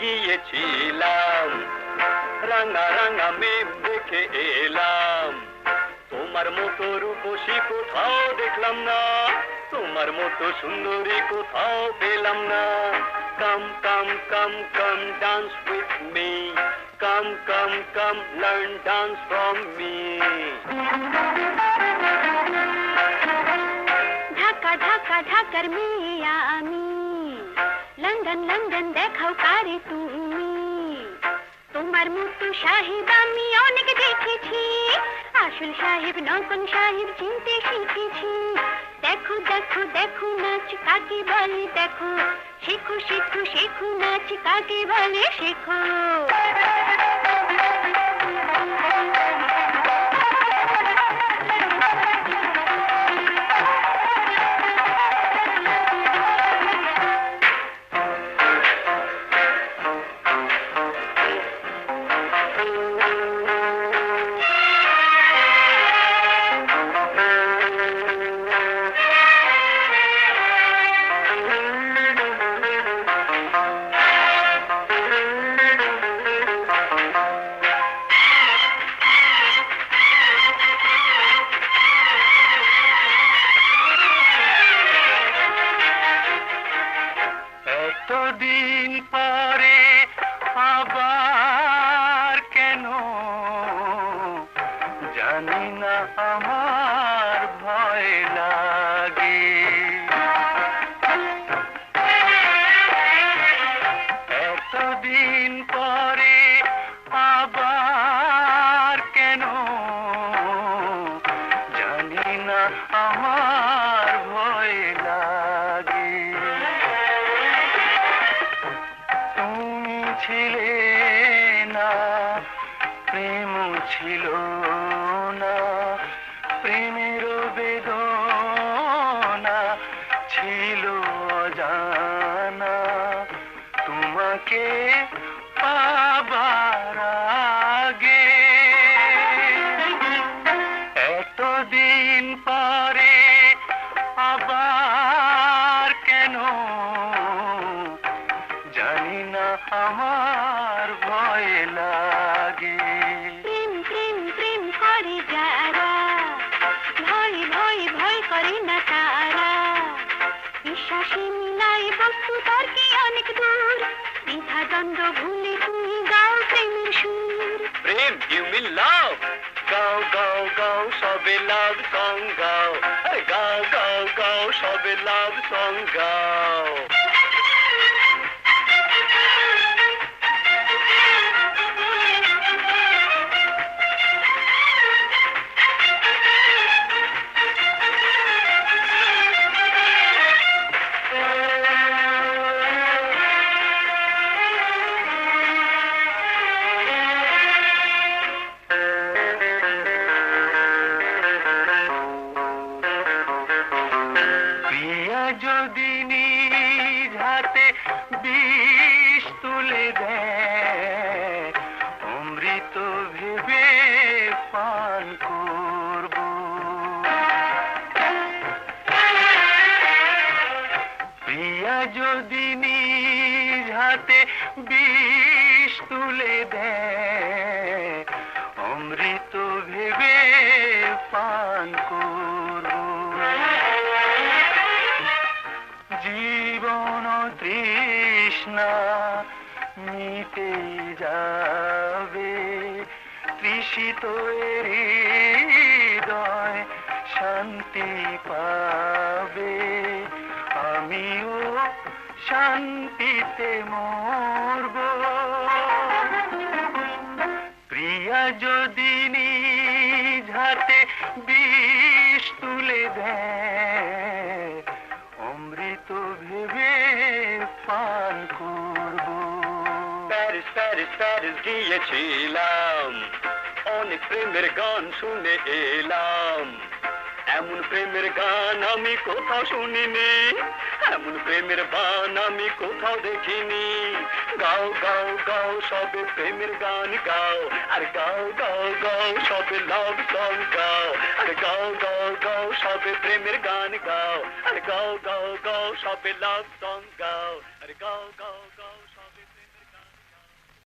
গিয়েছিলাম রাঙা রাঙা মেঘ দেখে এলাম তোমার মতো রূপসী কোথাও দেখলাম না। তোমার মতো সুন্দরী কোথাও পেলাম না। Come come come come dance with me come come come learn dance from me Dhaka Dhaka, ঢাকার মেয়ে আমি। লন্ডন নন্দন দেখাও কারে তুমি তোমার মতো সাহেব আমি অনেক দেখেছি আসল সাহেব নকল সাহেব চিনতে শিখেছি দেখো দেখো দেখো নাচ কাকে বলে দেখো শেখো শেখো শেখো নাচ কাকে বলে শেখো এতদিন পরে আবার কেন? জানি না আমার ভয় লাগে দ্বন্দ্ব ভুলে তুমি গাও প্রেমের সুর। প্রেম ইউ মিন লাভ গাও গাও গাও সবে লাভ সং গাও গাও গাও গাও সবে লাভ সং গাও যদি নিজ হাতে বিষ তুলে দেয়, অমৃত ভেবে পান করব। প্রিয়া যদি নিজ হাতে বিষ তুলে দেয়, অমৃত ভেবে পান তৃষ্ণা মিটে যাবে তৃষিত এ হৃদয় শান্তি পাবে। আমিও শান্তিতে মরব। প্রিয়া যদি নিজ হাতে বিষ তুলে দেয় প্যারিস গিয়েছিলাম অনেক প্রেমের গান শুনে এলাম এমন প্রেমের গান আমি কোথাও শুনিনি এমন প্রেমের বান আমি কোথাও দেখিনি গাও গাও গাও সবে প্রেমের গান গাও আর গাও গাও গাও সবে লাভ সং গাও আর গাও গাও গাও সবে প্রেমের গান গাও আর গাও গাও গাও সবে লাভ সং গাও আর গাও গাও গাও